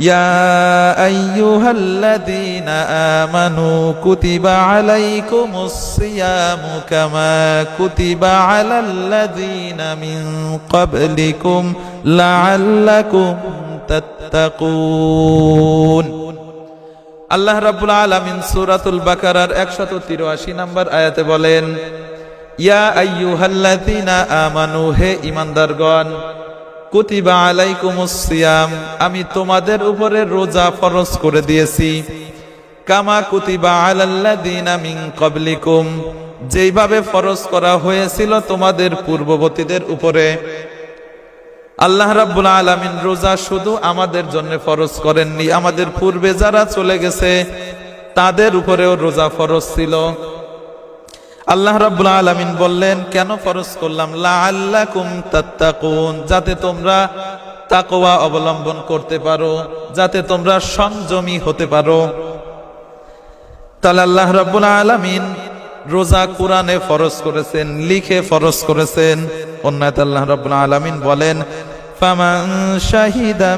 يا أيها الذين آمنوا كتب عليكم الصيام كما كتب على الذين من قبلكم لعلكم تتقون আল্লাহ রাব্বুল আলামিন সূরাতুল বাকারার 183 নম্বর আয়াতে বলেন ইয়া আইয়ুহাল্লাযীনা আমানু হে ঈমানদারগণ কুতিবা আলাইকুমুস সিয়াম, আমি তোমাদের উপরে রোজা ফরজ করে দিয়েছি। কামা কুতিবা আলাল্লাযীনা মিন ক্বাবলিকুম, যেইভাবে ফরজ করা হয়েছিল তোমাদের পূর্ববর্তীদের উপরে। আল্লাহ রাব্বুল আলামিন রোজা শুধু আমাদের জন্য ফরজ করেননি, আমাদের পূর্বে যারা চলে গেছে, তাদের উপরেও রোজা ফরজ ছিল। আল্লাহ রাব্বুল আলামিন বললেন, কেন ফরজ করলাম? লাআল্লাকুম তাত্তাকুন। যাতে তোমরা তাকওয়া অবলম্বন করতে পারো, যাতে তোমরা সংযমী হতে পারো। তাহলে আল্লাহ রাব্বুল আলামিন রোজা কোরআনে ফরজ করেছেন, লিখে ফরজ করেছেন। অন্যায় আল্লাহ রাব্বুল আলামিন বলেন, ফামান শাহিদা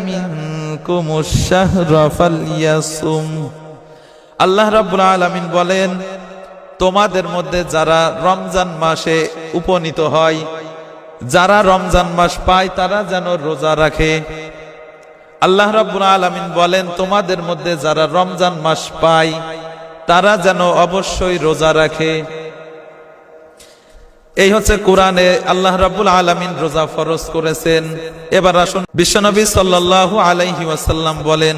আল্লাহ রাব্বুল আলামিন বলেন তোমাদের মধ্যে যারা রমজান মাসে উপনীত হয়, যারা রমজান মাস পায় তারা যেন রোজা রাখে। আল্লাহ রাব্বুল আলামিন বলেন, তোমাদের মধ্যে যারা রমজান মাস পায়, তারা যেন অবশ্যই রোজা রাখে। এই হচ্ছে কোরআনে আল্লাহ রাব্বুল আলামিন রোজা ফরজ করেছেন। এবার আসুন, বিশ্বনবী সাল্লাল্লাহু আলাইহি ওয়াসাল্লাম বলেন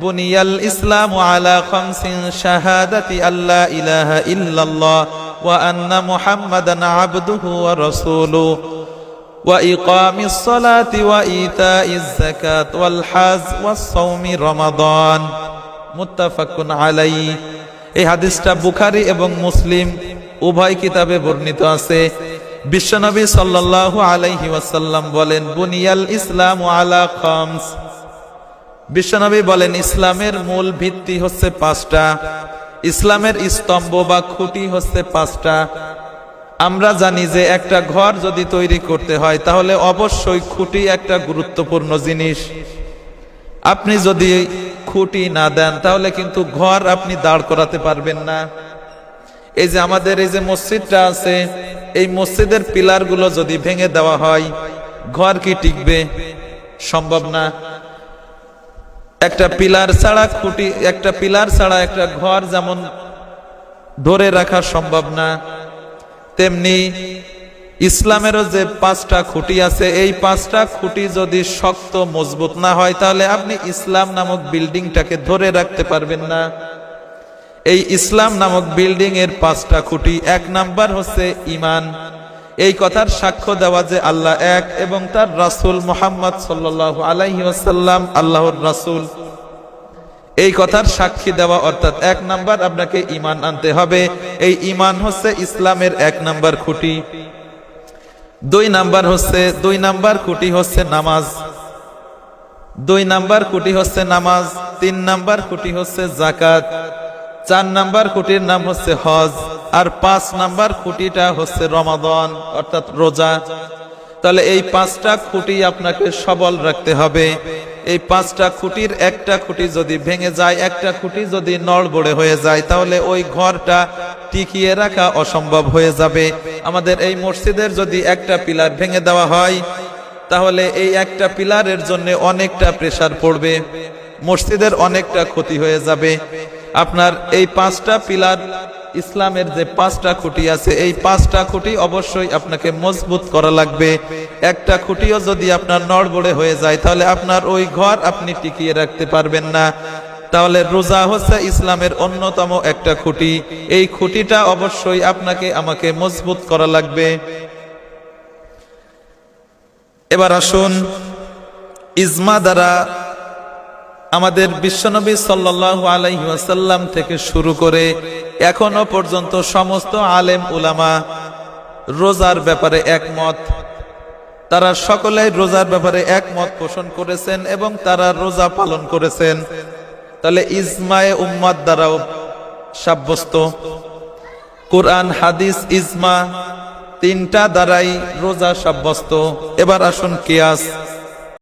বুনিয়াল ইসলাম আলা খামসিন শাহাদাতি আল্লা ইলাহা ইল্লাল্লাহ ওয়া আন্না মুহাম্মাদান আবদুহু ওয়া রাসূলুহু وإقام الصلاة وإيتاء الزكاة والحج والصوم رمضان متفق عليه এই হাদিসটা বুখারী এবং মুসলিম উভয় কিতাবে বর্ণিত আছে বিশ্বনবী সাল্লাল্লাহু আলাইহি ওয়াসাল্লাম বলেন বুনিয়াল ইসলাম আলা খামস বিশ্বনবী বলেন, ইসলামের মূল ভিত্তি হচ্ছে পাঁচটা। ইসলামের স্তম্ভ বা খুঁটি হচ্ছে পাঁচটা। আমরা জানি যে একটা ঘর যদি তৈরি করতে হয়, তাহলে অবশ্যই খুঁটি একটা গুরুত্বপূর্ণ জিনিস। আপনি যদি খুঁটি না দেন, তাহলে কিন্তু ঘর আপনি দাঁড় করাতে পারবেন না। এই যে আমাদের এই যে মসজিদটা আছে, এই মসজিদের পিলারগুলো যদি ভেঙে দেওয়া হয়, ঘর কি টিকবে? সম্ভব না। একটা পিলার ছাড়া খুঁটি একটা পিলার ছাড়া একটা ঘর যেমন ধরে রাখা সম্ভব না, তেমনি ইসলামেরও যে পাঁচটা খুঁটি আছে, এই পাঁচটা খুঁটি যদি শক্ত, মজবুত না হয়, তাহলে আপনি ইসলাম নামক বিল্ডিংটাকে ধরে রাখতে পারবেন না। এই ইসলাম নামক বিল্ডিং এর পাঁচটা খুঁটি, এক নাম্বার হচ্ছে ইমান। এই কথার সাক্ষ্য দেওয়া যে আল্লাহ এক এবং তার রাসূল মোহাম্মদ সাল্লাল্লাহু আলাইহি আল্লাহর রাসূল। এই কথার সাক্ষী দেওয়া অর্থাৎ এক নাম্বার আপনাকে ইমান আনতে হবে। এই ইমান হচ্ছে ইসলামের এক নাম্বার খুঁটি। দুই নাম্বার হচ্ছে, দুই নাম্বার খুঁটি হচ্ছে নামাজ। দুই নাম্বার খুঁটি হচ্ছে নামাজ, তিন নাম্বার খুঁটি হচ্ছে জাকাত চার নাম্বার খুঁটির নাম হচ্ছে হজ। আর পাঁচ নাম্বার খুঁটিটা হচ্ছে রমাদন, অর্থাৎ রোজা। তাহলে এই পাঁচটা খুঁটি আপনাকে সবল রাখতে হবে। এই পাঁচটা খুঁটির একটা খুঁটি যদি ভেঙে যায়, একটা খুঁটি যদি নড়বড়ে হয়ে যায়, তাহলে ওই ঘরটা টিকিয়ে রাখা অসম্ভব হয়ে যাবে। আমাদের এই মসজিদের যদি একটা পিলার ভেঙে দেওয়া হয়, তাহলে এই একটা পিলারের জন্য অনেকটা প্রেসার পড়বে। মসজিদের অনেকটা ক্ষতি হয়ে যাবে। আপনার এই পাঁচটা পিলার ইসলামের যে পাঁচটা খুঁটি আছে, এই পাঁচটা খুঁটি অবশ্যই আপনাকে মজবুত করা লাগবে। একটা খুঁটিও যদি আপনার নড়বড়ে হয়ে যায়, তাহলে আপনার ওই ঘর আপনি টিকিয়ে রাখতে পারবেন না। তাহলে রোজা হচ্ছে ইসলামের অন্যতম একটা খুঁটি। এই খুঁটিটা অবশ্যই আপনাকে, আমাকে মজবুত করা লাগবে। এবার আসুন, ইজমা দ্বারা আমাদের বিশ্বনবী সাল্লাল্লাহু আলাইহি ওয়াসাল্লাম থেকে শুরু করে এখনও পর্যন্ত সমস্ত আলেম উলামা রোজার ব্যাপারে একমত। তারা সকলেই রোজার ব্যাপারে একমত পোষণ করেছেন এবং তারা রোজা পালন করেছেন। তাহলে ইজমায়ে উম্মাদ দ্বারাও সাব্যস্ত। কোরআন, হাদিস, ইজমা তিনটা দ্বারাই রোজা সাব্যস্ত। এবার আসুন কিয়াস।